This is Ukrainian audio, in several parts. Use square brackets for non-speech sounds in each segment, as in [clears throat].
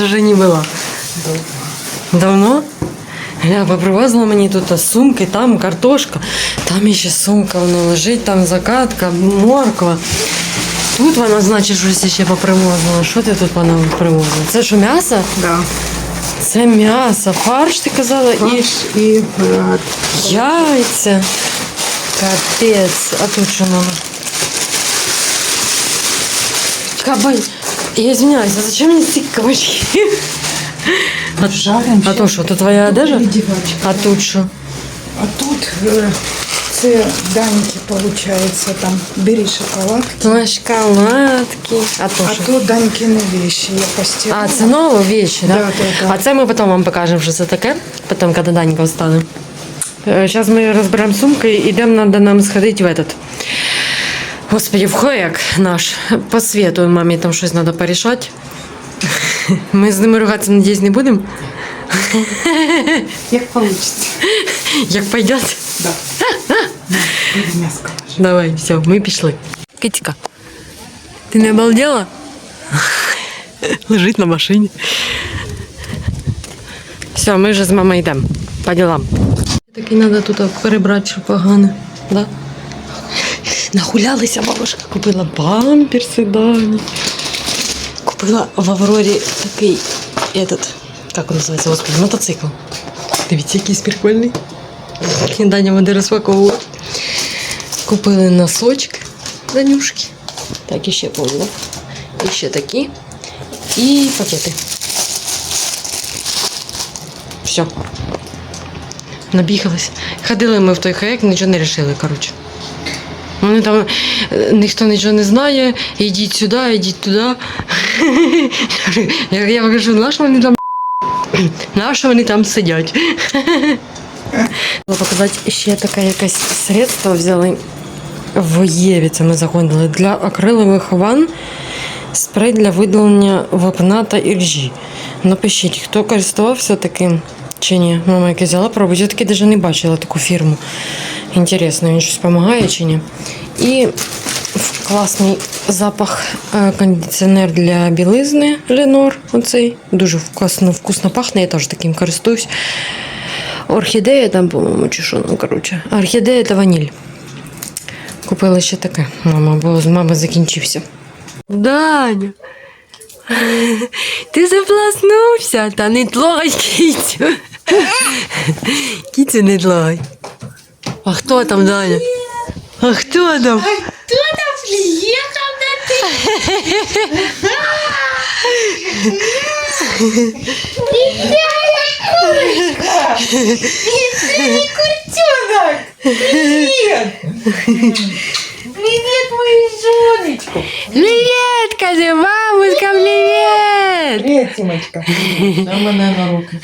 нас не была? Давно? Я попривозила мені тут сумки, там картошка, там ще сумка вона лежить, там закатка, морква. Тут вона, значить, щось ще попривозила. Що ти тут вона привозила? Це що м'ясо? Да. Це м'ясо. Фарш ти казала і Фарш и брат. яйця. Капець. А тут що мама? Кабань. Я извиняюсь, а зачем мені ці кабачки? А, Жарим. а то що, то твоя одежа? Переодевачка. А тут що? А тут е, це даньки, получается, там бери шоколад. Ну, шоколадки. А то А що? то данькины вещи я постирала. А, це нові вещи, да? Да, да, да. А це ми потім вам покажемо, що це таке, потім, коли Данька встане. Зараз ми розберемо сумки і йдемо, треба нам сходити в этот. Господи, в хояк наш. Посвітую мамі, там щось треба порішати. Ми з ними ругатися, надіюсь, не будемо. Як получится. Як пойде. Да. Давай, все, ми пішли. Китька, ти не обалдела? Лежить на машині. Все, ми вже з мамою йдемо. По ділам. Таки треба тут перебрати, що погано. Да? Нагулялися, бабушка купила памперси Дані. Купила в Аврорі такий этот, як він називається, господи, мотоцикл. Дивіться, якийсь прикольний. Даня буде розпаковувати. Купили носочки Данюшки. Так, і ще повно. І ще такі. І пакети. Все. Набігалась. Ходили ми в той хаяк, нічого не вирішили, коротше. Вони там е, ніхто нічого не знає, ідіть сюди, ідіть туди. [laughs] Я, я кажу, на що вони там [clears throat] на що вони там сидять? [laughs] Показати ще таке якесь средство взяли в Єві. Це ми заходили для акрилових ванн. Спрей для видалення вапна та іржі. Напишіть, хто користувався таким чи ні. Мама яке взяла пробувати. Я таки навіть не бачила таку фірму. Інтересно, він щось допомагає чи ні. І класний запах е, кондиціонер для білизни Ленор. Оцей. Дуже вкусно, вкусно пахне, я теж таким користуюсь. Орхідея там, по-моєму, чи що, ну коротше. Орхідея та ваніль. Купила ще таке, мама, бо з мами закінчився. Даня, ти запласнувся, та не тлой кітю. Кітю не тлой. А хто там, Даня? А хто там? Кто там приехал на ты? Ребята, курочка! Ты куртенок! Привет! Привет, мою женочку! Привіт, каже, мамуська, привіт! Привет, Тимочка. На мене на руки.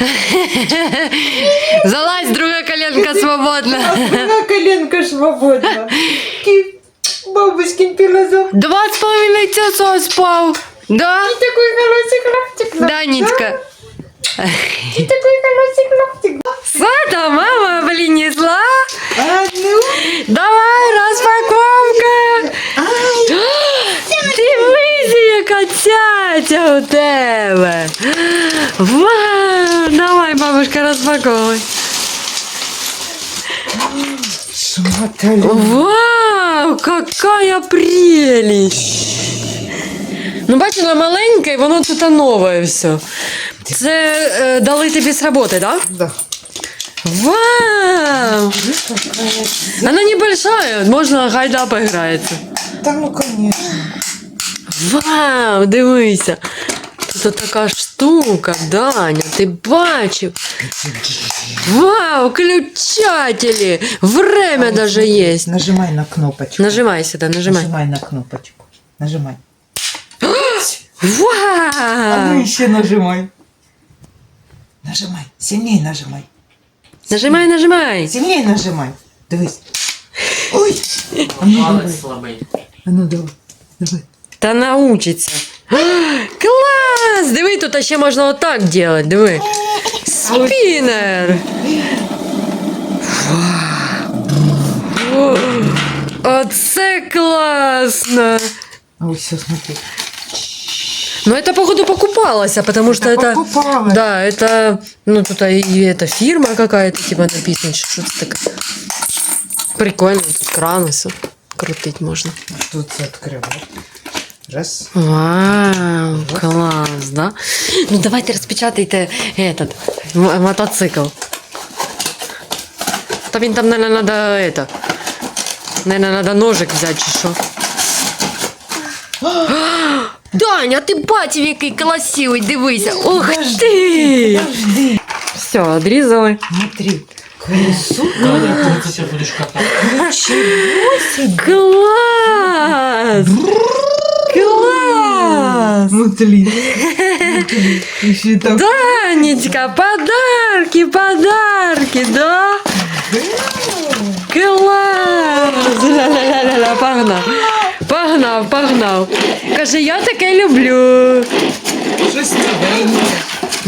Залазь, друга коленка свободна. Одна коленка свободна. Ки- Бабушкин пилозок. Два з половиною часа спав. Да? Такой хороший хлопчик. да? Данечка. Ты такой хороший хлопчик. да? Що там мама принесла? А ну. Давай, цяця у тебе. Вау, давай, бабушка, розпаковуй. Смотри. Вау, какая прелість! Ну, бачила, маленьке, і воно тут нове все. Це е, дали тобі з роботи, так? Да? Да. Вау! Она небольшая, можно гайда поиграется. Да ну конечно. Вау, дивися. Тут така штука, Даня, ти бачив? Вау, включатели! Время даже есть. Нажимай на кнопочку. Нажимай сюда, нажимай. Нажимай на кнопочку. Нажимай. А ну Вау! еще нажимай. Нажимай. Сильнее нажимай. Нажимай, нажимай. Сильнее нажимай. Дивись. Ой. А ну давай. А ну давай. Давай. Та научиться. Клас! Диви, тут ще можна отак делать, диви. Спінер. Оце класно! А вот все, смотри. Но это, походу, покупалось, потому что это... покупалось. Да, это... Ну, тут и это фирма какая-то, типа, написано, что то такое. Прикольно, тут кран все крутить можно. Тут це відкривати. Раз. Вау, класс, да? Ну, давайте распечатайте этот мотоцикл. Та він там, наверное, надо это... Наверное, надо ножик взять, чи що. [gasps] Даня, ти бачив, який красивий, дивися. Ти! Подожди. Все, одрізали. Смотри. Колесо. Ти? [laughs] Класс! Класс! Еще там. Данечка, подарки, подарки, да? Класс! Ля-ля-ля-ля, погнав. Погнав, погнав. Каже, я таке люблю. Щось.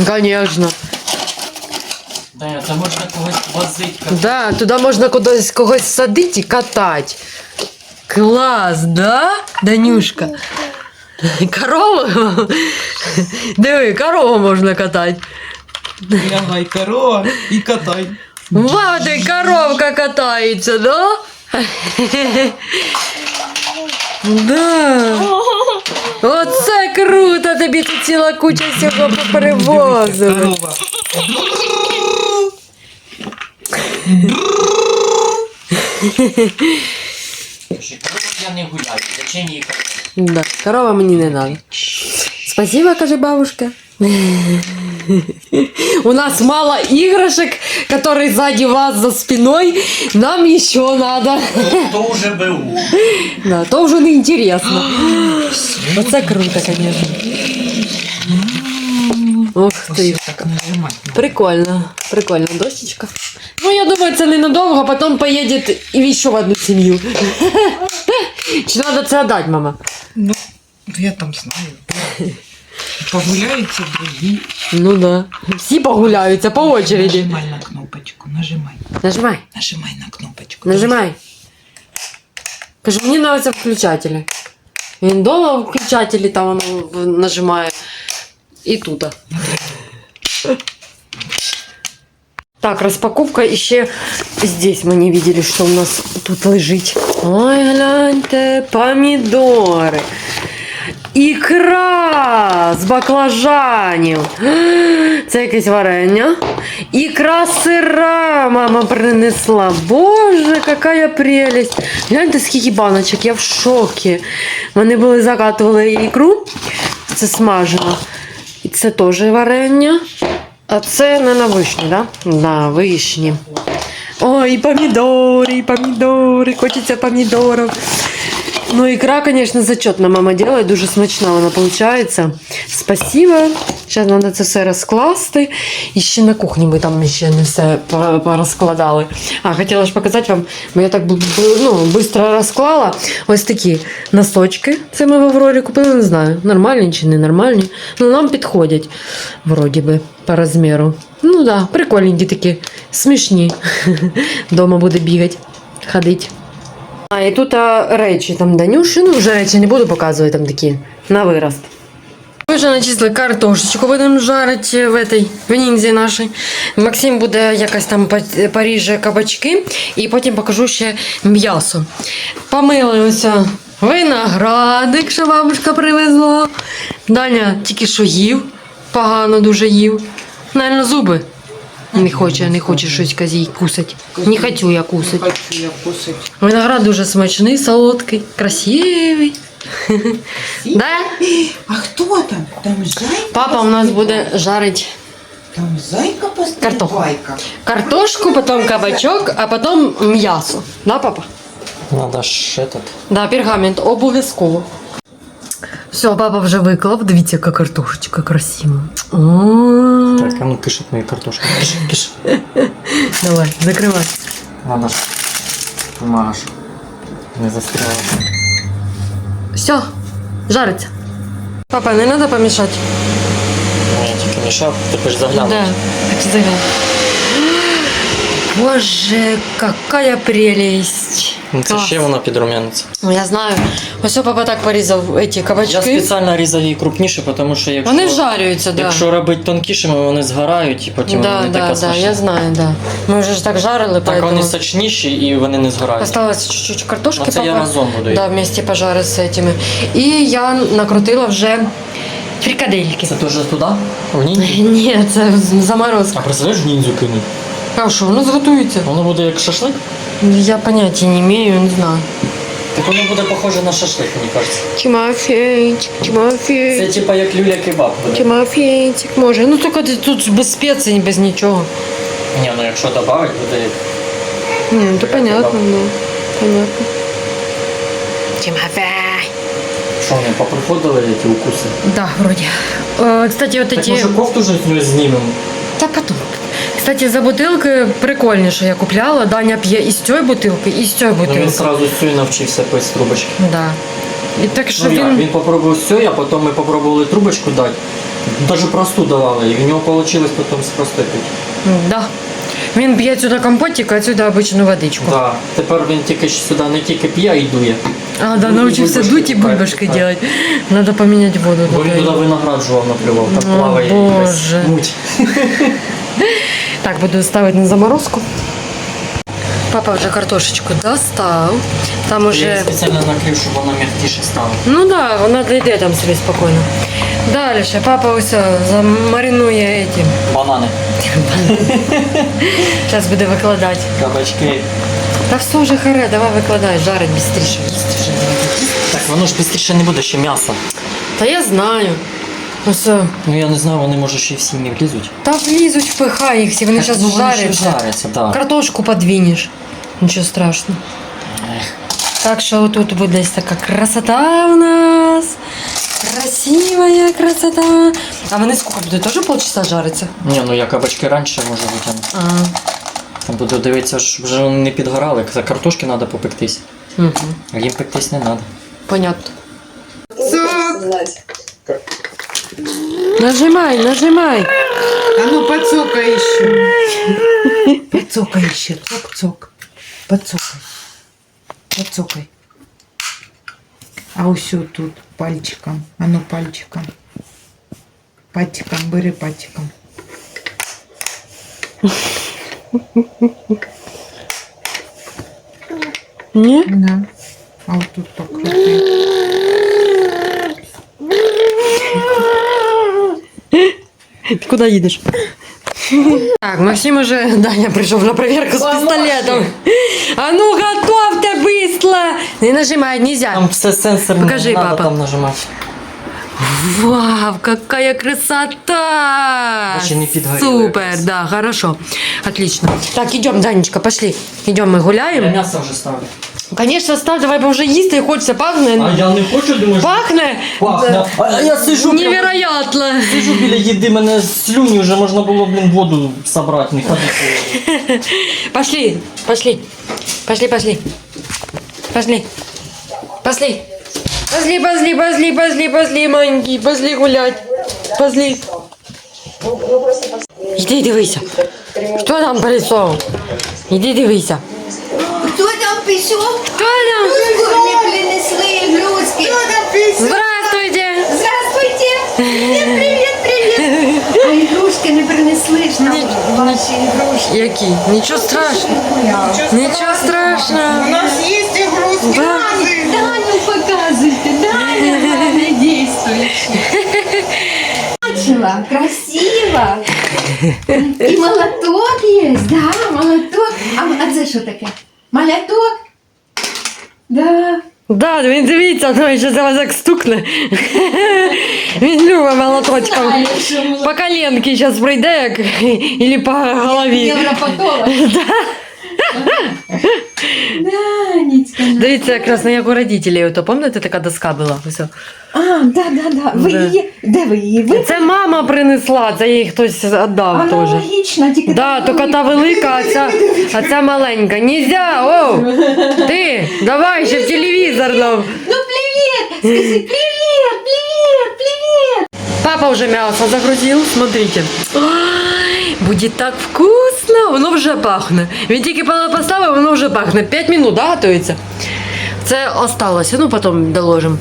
Конечно. Да, це можна когось возити. Да, туди можна кудись когось садити і катати. Клас, да, Данюшка? [laughs] Корову? Диви, корову можна катати. Лягай, корова і катай. Вау, ти коровка катається, да? Да. Оце круто, тобі тут ціла куча всього поперевозили. Корова. Я не гуляю, зачем її катати? Да, корова мені не надо. Спасибо, каже бабушка. У нас мало игрушек, которые сзади вас за спиной. Нам еще надо. То вже БУ. Да, то уже не интересно. [gasps] Оце круто, конечно. Так нажимати. Прикольно, прикольно, дощечка. Ну, я думаю, це ненадовго, потом поедет и еще в одну семью. Чи надо це отдать, мама? Ну, я там знаю. Погуляються другі. Ну да. Всі погуляються по очереди. Нажимай на кнопочку, нажимай. Нажимай, Нажимай на кнопочку. нажимай. Кажу, мені нравятся включателі. Він дома включателі там нажимає. І тут. Так, распаковка еще здесь мы не видели, что у нас тут лежить. Ой, гляньте, помидоры. Ікра з баклажанів. Це якесь варення. Ікра сира мама принесла. Боже, яка прелесть. Гляньте, скільки баночок, я в шокі. Вони були закатували ікру. Це смажено. І це теж варення. А це не на вишні, да? На вишні. Ой, помідори, помідори, хочеться помідорів. Ну, икра, конечно, зачетна мама делает, дуже смачна вона получається. Спасибо. Зараз треба це все розкласти. І ще на кухні ми там ще не все по- порозкладали. А, хотіла ж показати вам, бо я так ну, швидко розклала. Ось такі носочки. Це ми в Аврорі купили, не знаю, нормальні чи не нормальні. Ну, нам підходять, вроді би, по розміру. Ну так, да, прикольненькі такі, смішні. [laughs] Дома буде бігати, ходити. А, і тут а, речі там Данюші, ну вже речі не буду показувати там такі на вирост. Ми вже начислили картошечку, будемо жарити в этой, в ніндзі нашій. Максим буде якось там поріже кабачки і потім покажу ще м'ясо. Помили виноградик, що бабушка привезла. Даня тільки що їв, погано дуже їв. Наверно, зуби. Не хоче, не хоче щось казій кусать. Не хочу я кусать. Хочу я кусать. Виноград дуже смачний, солодкий, красивий. Да? А хто там? Там зайка? Папа у нас буде жарити Там зайка Картоху. картошку, потім кабачок, а потім м'ясо. Да, папа? Надо ж этот. Да, пергамент обов'язково. Все, папа вже виклав. Дивіться, яка картошечка красива. О, Так, а ну кишить мої картошки. Киш, киш. Давай, закривай. Надо ж. Маш. Не застряла. Все, жариться. Папа, не треба помішати. Я тільки мішав, ти ж заглянув. Да, хочу заглянуть. [gasps] Боже, какая прелесть. Ну, Це Клас. ще воно підрумяниться. Ну, я знаю, Ось папа так порізав ці Я кабачки. спеціально різав її крупніше, тому що якщо, Вони жарюються, да. якщо робити тонкішими, вони згорають і потім Да, вони да, така да, смачна. я знаю, да. Ми вже ж так жарили, Так вони сочніші і вони не згорають. Осталось чуть-чуть картошки, Ну, це я папа. разом буду. Да, вместе пожарить з этими. І я накрутила вже фрикадельки. Це теж туди? В ніндзю? [laughs] Ні, це заморозка. А представляєш в ніндзю кинуть? А що, воно зготується? Воно буде як шашлик? Я поняття не маю, не знаю. Так воно буде похоже на шашлик, мені кажеться. Тимофейчик, Це Тимофейчик, типа як люля кебаб буде. Тимофейчик, може. Ну тільки ти тут без спецій, без нічого. Ні, ну якщо додати, буде як Ні, ну то понятно, ну. Понятно. Тимофей. Що вони поприходили ті укуси? Да, вроде. Э, кстати, вот Так эти... може кофту вже з нього знімемо? Та потом. Кстати, за бутилки прикольні, що я купляла. Даня п'є і з цієї бутилки, і з цієї Ну він бутилки. одразу з цієї навчився пити з трубочки. Да. І так що Ну як, він... він попробував з цієї, а потім ми попробували трубочку дати. Навіть просту давали, і в нього вийшло потім з простої пити. Да. Він п'є сюди компотик, а сюди обичну водичку. Да. Тепер він тільки ж сюди не тільки п'є, а й дує. А, да, Ну, і научился бульбашки дуть и пихає, бульбашки пихає. делать. Надо поменять воду. Бо він туди виноград жував наплював, там О, плаває Боже. якась муть. [laughs] Так, буду ставить на заморозку. Папа вже картошечку достав. Там уже... її спеціально накрив, щоб вона м'якіше стала. Ну да, вона дойде там собі спокійно. Далі папа ось замаринує этим. Банани, [laughs] Зараз буде викладати. кабачки. Та все вже харе, давай викладай, жарить бістріше. Так воно ж швидше не буде ще м'ясо. Та я знаю. Ось, Ну я не знаю, вони може ще й всі не влізуть. та влізуть, впихай їх всі, вони Так, зараз ну, вони ще жаряться. жаряться, так. Картошку подвинешь. Ничего страшного. Так что тут будет здесь такая красота у нас. Красивая красота. А вони сколько будуть? Тоже полчаса жариться? Ні, ну я кабачки раніше можу витягнути. А, Там буду дивитися, щоб вже вони не підгорали. За картошки треба попектись. угу. А їм пектись не треба. Понятно. Нажимай, нажимай. А ну подсокай еще. Подсокай еще. Цок-цок. Подсокай. Подсокай. А все тут пальчиком. А ну пальчиком. Пальчиком, бери пальчиком. Не? Да. А вот тут покрути. Ты куда едешь? Так, Максим уже, Даня пришел на проверку с пистолетом. А ну готовьте быстро! Не нажимай, нельзя. Там все сенсорне, Покажи, надо папа. там нажимати. Вау, какая красота! Даже не Супер, да, хорошо. Отлично. Так, идем, Данечка, пошли. Идем, мы Я гуляем. м'ясо вже ставлю. Конечно, ставь, давай бо вже їсти, хочеться, пахне. А я не хочу, думаєш? Пахне? Пахне. А я сижу, прям- Невероятно. сижу біля їди, мене слюні вже можна було, блін, воду собрати, не ходити. [laughs] Пошли, пошли. Пошли, пошли. Пошли. Пошли. Пошли, пошли, пошли, пошли, пошли, маленький, пошли гулять. Пошли. Іди дивися. Хто там прийшов? Іди дивися. Хто там пішов? Хто там? Вони принесли грузки. Хто там пішов? Здравствуйте. Здравствуйте. Привіт, [laughs] привіт, привіт. А ігрушки не принесли ж нам ваші ігрушки. Які? Нічого страшного. Нічого страшного. нас є ігрушки. Да. Бачила, красиво. І молоток є, да, молоток. А, а це що таке? Молоток? Да. Да, він дивіться, ну ще зараз як стукне. Він любить молоточком. Знаю, що молоток. По коленки зараз прийде, як или по голові. Європотолог. Данечка. ну. Дивіться, якраз на як у родителей, ото пам'ятаєте, така доска була? Ось. А, да, да, да. Ви Да. її, де ви її? Ви Це мама принесла, це їй хтось віддав теж. аналогічна, тільки Да, тільки та велика, а ця, а ця маленька. Нельзя, о! Ти, давай ще в телевізор нам. Ну, привіт! Скажи, привіт, привіт, привіт! Папа уже мясо загрузил, смотрите. Ой, будет так вкусно, Воно вже пахне. Він тільки поставив, воно вже пахне. 5 минут, да, готується? Це осталося, ну потім доложимо.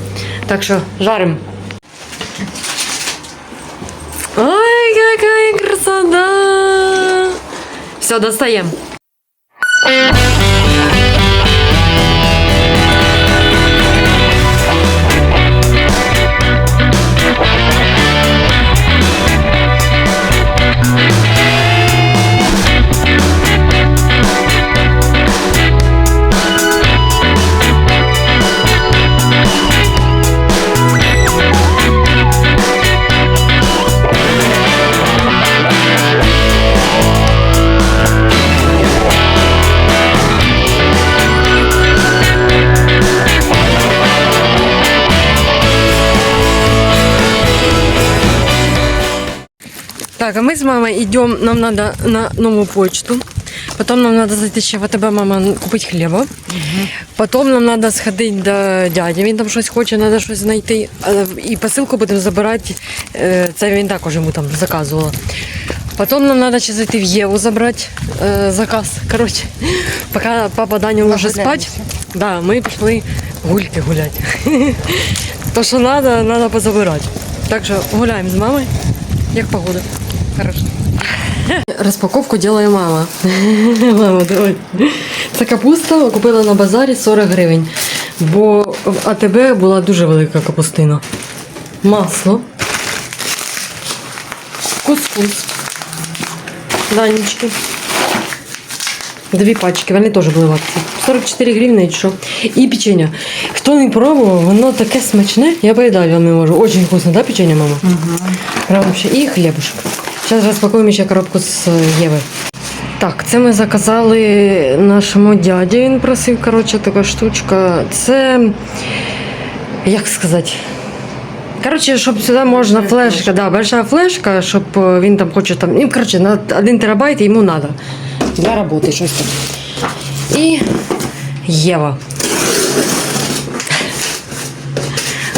Так що жаримо. Ой, какая красота! Все, достаем. Так, а мы с мамой идем, нам надо на новую почту. Потом нам надо зайти ще в АТБ, мама, купити хліба. Потім нам треба сходити до дяді, він там щось хоче, треба щось знайти. І посилку будемо забирати, е, це він також йому там заказувала. Потім нам треба ще зайти в Єву забрати е, заказ. Коротше, поки папа Даню може спати, да, ми пішли гульки гуляти. [laughs] То, що треба, треба позабирати. Так що гуляємо з мамою, як погода. Хорошо. Розпаковку делає мама. [laughs] Мама, давай. Це капуста купила на базарі 40 гривень. Бо в АТБ була дуже велика капустина. Масло. Кускус. Данічки. Дві пачки, вони теж були в акції. 44 гривні, чи що. І печення. Хто не пробував, воно таке смачне. Я поїдаю вам не можу. Очень вкусно, да, печення, мама? Угу. Вообще. І хлібушек. Зараз розпакуємо ще коробку з Єви. Так, це ми заказали нашому дяді. Він просив, коротше, така штучка. Це. Як сказати? Коротше, щоб сюди можна флешка, да, большая флешка, щоб е, він там хоче там. Ну, коротше, на 1 терабайт йому треба. Для роботи щось там. І Єва.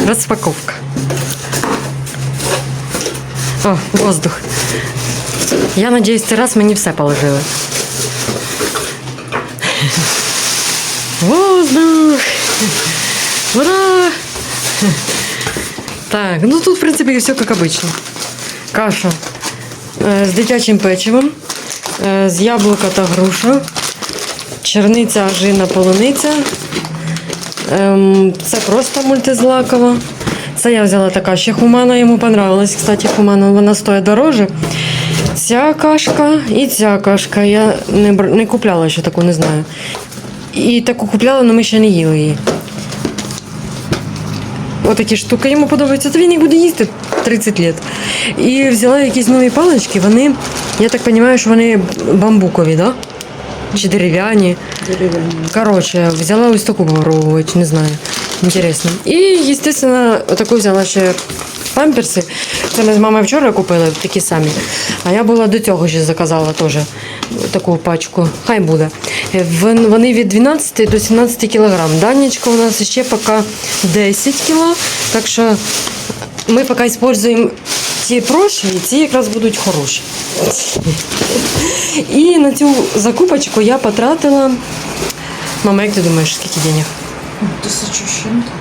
Розпаковка. О, воздух. Я надіюсь, цей раз мені все положили. Воздух! Ура! Так, ну тут, в принципі, все як обично. Каша е, з дитячим печивом, е, з яблука та груша, черниця, ажина, полуниця. Ем, Це просто мультизлакова. Це я взяла така ще хумана, йому понравилась. Кстати, хумана вона стоїть дороже. Ця кашка і ця кашка. Я не, не купляла ще таку, не знаю. І таку купляла, але ми ще не їли її. Отакі штуки йому подобаються. Та він їх буде їсти 30 років. І взяла якісь нові палички, вони, я так розумію, що вони бамбукові, да? Чи дерев'яні. Коротше, взяла ось таку попробувати, не знаю. Інтересно. І, звісно, таку взяла ще памперси. Це ми з мамою вчора купили такі самі. А я була до цього ще заказала теж таку пачку. Хай буде. Е, Вони від 12 до 17 кілограм. Данечка у нас ще поки 10 кіло. Так що ми поки використовуємо ті прошлі, ці якраз будуть хороші. І на цю закупочку я потратила. Мама, як ти думаєш, скільки денег? Тисячу з чим-то.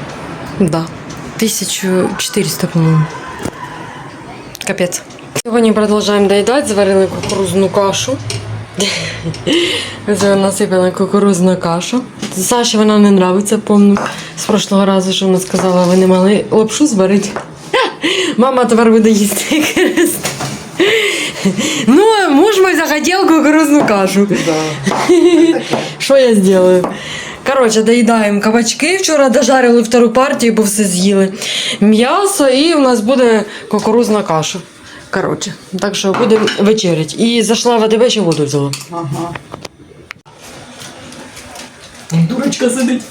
Да. 1400, по-моему. Капец. Сьогодні продовжуємо доїдати, зварили кукурузну кашу. Це насипала кукурузну кашу. Саші вона не нравиться, помню. З прошлого разу, що вона сказала, ви не мали лапшу зварити. Мама тепер буде їсти крест. Ну, а муж мой захотел кукурузную кашу. Що я зроблю? Коротше, доїдаємо кабачки. Вчора дожарили втору партію, бо все з'їли. М'ясо і у нас буде кукурузна каша. Коротше, так що будемо вечеряти. І зайшла в АТБ, ще воду взяла. Ага. Дурочка сидить.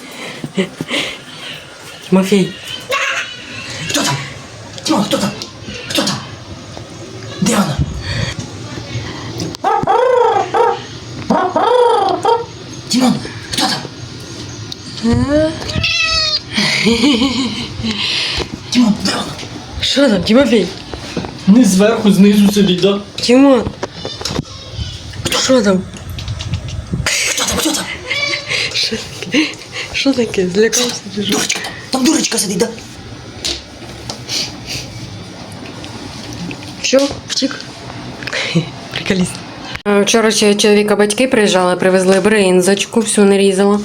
Мафій. Хто там? Тимон, хто там? Хто там? Де вона? Тимон? Тимон, де? Що там, Тимофій? Не зверху, знизу сидить, да? Тимон. Що там? Хто там? Хто там? Що таке? Що таке? Злякався? Дурочка, там дурочка сидить, да? Що? Втік? Приколіст. Вчора ще чоловіка батьки приїжджали, привезли бринзочку, всю нарізала.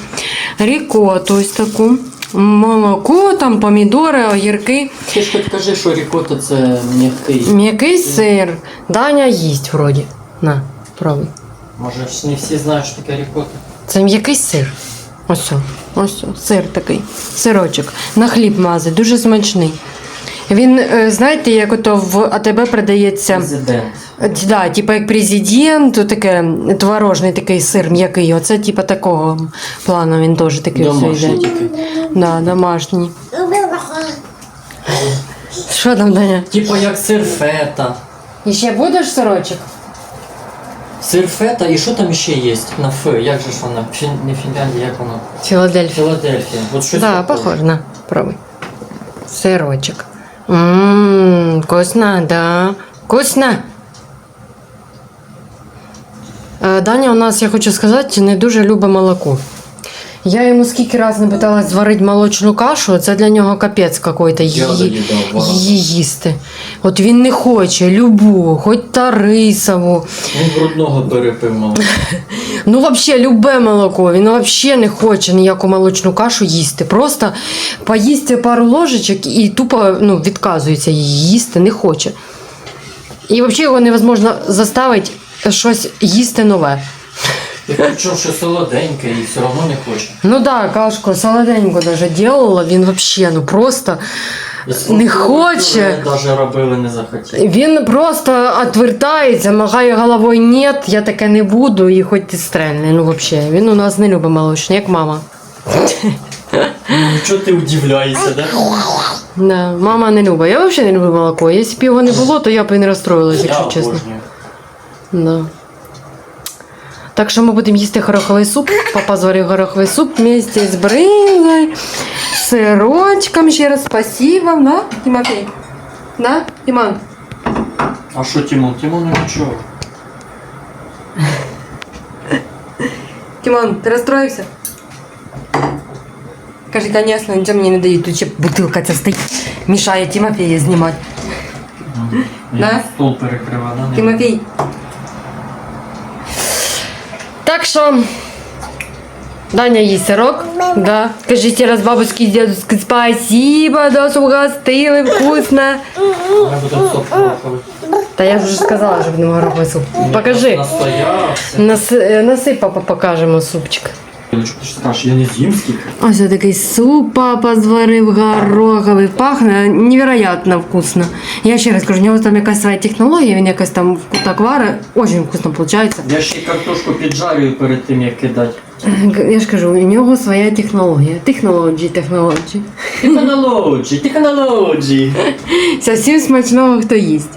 Рікоту ось таку. Молоко, там помідори, огірки. Ти ж хоч кажи, що рікота це м'який. М'який сир. Даня їсть вроді. На, пробуй. Може ж не всі знають, що таке рікота. Це м'який сир. Ось, ось, сир такий. Сирочок. На хліб мазать, дуже смачний. Він, е, знаєте, як ото в АТБ продається. Президент. Да, типа як президент, то таке творожний такий сир м'який. Оце типа такого плану він теж такий все Домашній йде. тільки. Да, домашній. Що там, Даня? Типа як сир фета. І ще будеш сирочок? Сир фета і що там ще є? На Ф. Як же ж вона? Фін... Не Фінляндія, як вона? Філадельфія. Філадельфія. От щось Да, таке. похож, на, пробуй. Сирочок. Ммм, вкусно, да. Вкусно. Е, Даня у нас, я хочу сказати, не дуже любить молоко. Я йому скільки разів не питалась зварити молочну кашу, це для нього капець какой-то її, її їсти. От він не хоче любу, хоч та рисову. Він грудного перепив. [laughs] Ну, взагалі, любе молоко. Він взагалі не хоче ніяку молочну кашу їсти. Просто поїсть пару ложечок і тупо ну, відказується її їсти, не хоче. І взагалі його невозможно заставити щось їсти нове. Я почув, що солоденьке і все одно не хоче. Ну да, кашку солоденьку даже делала, він взагалі ну просто Не хоче. Навіть робили не захотів. він просто відвертається, махає головою ні, я таке не буду, і хоч ти стрельни. Ну взагалі, він у нас не любить молочне, як мама. Ну, чого ти удивляєшся, да? Да, мама не любить. Я взагалі не люблю молоко. Якщо б його не було, то я б і не розстроїлась, якщо чесно. Да. Так що ми будемо їсти гороховий суп. Папа зварив гороховий суп вместе з бринзою, сирочком. Ще раз спасибо. На, Тимофей. На, Тимон. А що Тимон? Тимону нічого. Тимон, ти розстроївся? Каже, звісно, нічого мені не дають. Тут ще бутилка ця стоїть, мішає Тимофея знімати. Да? Я стол перекрива, да? Тимофей. Що Даня їсть сирок. Да. Скажіть раз бабушки і дедушки спасибо, нас угостили, вкусно. Та я ж вже сказала, що будемо гороховий суп. Покажи. Нас, е, насип, папа, покажемо супчик. Ти ж скажеш, я не з'їм скільки. Ось такий суп папа зварив гороховий. Пахне невероятно вкусно. Я ще раз кажу, у нього там якась своя технологія, він якось там так варить. Дуже вкусно виходить. Я ще й картошку піджарюю перед тим, як кидати. Я ж кажу, у нього своя технологія. Технології, технології. Технології, технології. Це всім смачного, хто їсть.